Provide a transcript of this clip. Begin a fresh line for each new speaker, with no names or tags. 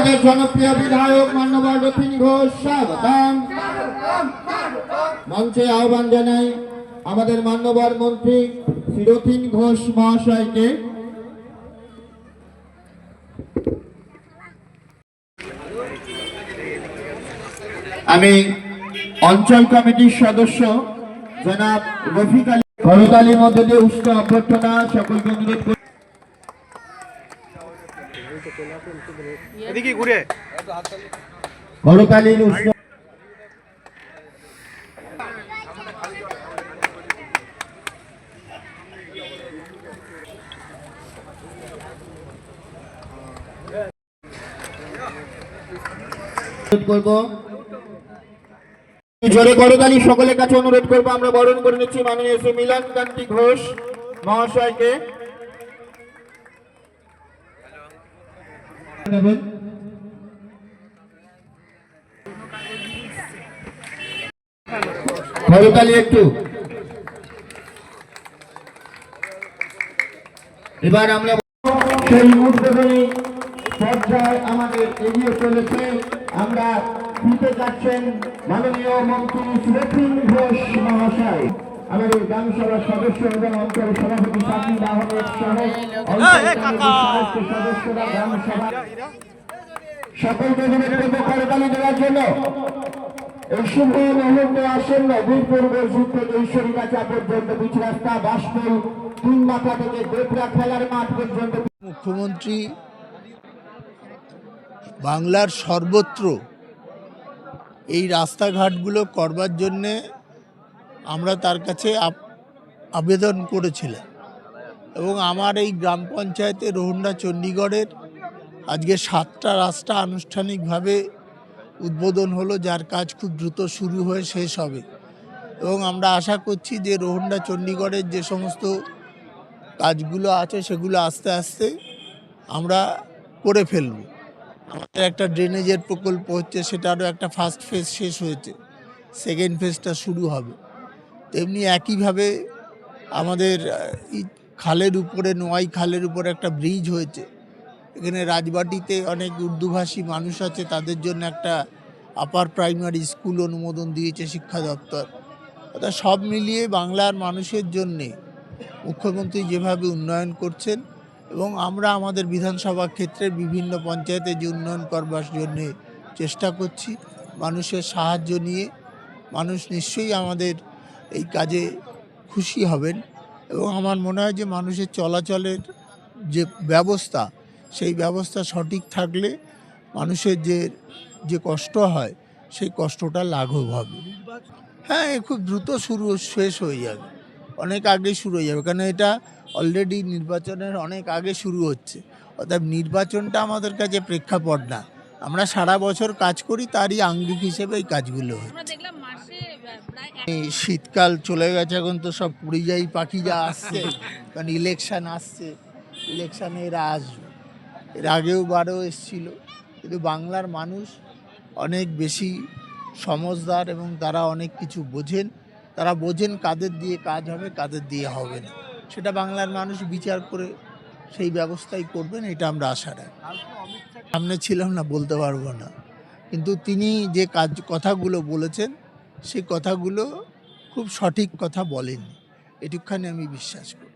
আমাদের জনপ্রিয় বিধায়ক মান্যবর রথিন ঘোষ, স্বাগতম। মঞ্চে আহ্বান জানাই আমাদের মান্যবর মন্ত্রী শ্রী রথিন ঘোষ মহাশয়কে। আমি অঞ্চল কমিটির সদস্য জনাব রফিক আলী। করতালির মধ্যে দিয়ে উষ্ণ অভ্যর্থনা সকলকে অনুরোধ করি। জোরে সকলের কাছে অনুরোধ করব। আমরা বরণ করে নিচ্ছি মাননীয় শ্রী মিলন কান্তি ঘোষ মহাশয়কে। একটু। এবার আমরা সেই উদ্বোধনী আমাদের এগিয়ে চলেছে। আমরা দিতে যাচ্ছেন মাননীয় মন্ত্রী ঘোষ মহাশয়। আমাদের গ্রামসভার সদস্য এবং অঞ্চল সভাপতি সাকিব আহমেদ সহ সদস্যরা গ্রামসভা করতালি দেওয়ার জন্য এই শুভ মুহূর্তে আসন্ন বীরপুর মসজিদ থেকে ঈশ্বরী কাছা পর্যন্ত বিচ রাস্তা বাসপুর তিন মাথা থেকে দেবরা খেলার মাঠ পর্যন্ত
মুখ্যমন্ত্রী বাংলার সর্বত্র এই রাস্তাঘাটগুলো করবার জন্যে আমরা তার কাছে আবেদন করেছিলাম। এবং আমার এই গ্রাম পঞ্চায়েতে রোহন্ডা চণ্ডীগড়ের আজকে সাতটা রাস্তা আনুষ্ঠানিকভাবে উদ্বোধন হলো, যার কাজ খুব দ্রুত শুরু হয়ে শেষ হবে। এবং আমরা আশা করছি যে রোহন্ডা চণ্ডীগড়ের যে সমস্ত কাজগুলো আছে, সেগুলো আস্তে আস্তে আমরা করে ফেলব। আমাদের একটা ড্রেনেজের প্রকল্প হচ্ছে, সেটারও একটা ফার্স্ট ফেজ শেষ হয়েছে। সেকেন্ড ফেজটা শুরু হবে। তেমনি একইভাবে আমাদের খালের উপরে, নোয়াই খালের উপরে একটা ব্রিজ হয়েছে। এখানে রাজবাটিতে অনেক উর্দুভাষী মানুষ আছে, তাদের জন্য একটা আপার প্রাইমারি স্কুল অনুমোদন দিয়েছে শিক্ষা দপ্তর। অর্থাৎ সব মিলিয়ে বাংলার মানুষের জন্যে মুখ্যমন্ত্রী যেভাবে উন্নয়ন করছেন এবং আমরা আমাদের বিধানসভা ক্ষেত্রে বিভিন্ন পঞ্চায়েতে যে উন্নয়ন করবার জন্যে চেষ্টা করছি, মানুষের সাহায্য নিয়ে। মানুষ নিশ্চয়ই আমাদের এই কাজে খুশি হবেন এবং আমার মনে হয় যে মানুষের চলাচলের যে ব্যবস্থা, সেই ব্যবস্থা সঠিক থাকলে মানুষের যে যে কষ্ট হয়, সেই কষ্টটা লাঘব হবে। হ্যাঁ খুব দ্রুত শুরু, শেষ হয়ে যাবে। অনেক আগে শুরু হয়ে যাবে। কারণ এটা অলরেডি নির্বাচনের অনেক আগে শুরু হচ্ছে। অর্থাৎ নির্বাচনটা আমাদের কাছে প্রেক্ষাপট না। আমরা সারা বছর কাজ করি, তারই আঙ্গিক হিসেবে এই কাজগুলো হয় শীতকাল চলে গেছে এখন তো সব পরিযায়ী পাখি যা আসছে কারণ ইলেকশান আসছে ইলেকশানে এরা আসবে এর আগেও বারও এসছিল কিন্তু বাংলার মানুষ অনেক বেশি সমজদার এবং তারা অনেক কিছু বোঝেন তারা বোঝেন কাদের দিয়ে কাজ হবে কাদের দিয়ে হবে না। সেটা বাংলার মানুষ বিচার করে সেই ব্যবস্থাই করবেন এটা আমরা আশা রাখি। সামনে ছিলাম না বলতে পারব না। কিন্তু তিনি যে কাজ কথাগুলো বলেছেন সেই কথাগুলো খুব সঠিক কথা বলেনি এটুকখানি আমি বিশ্বাস করি।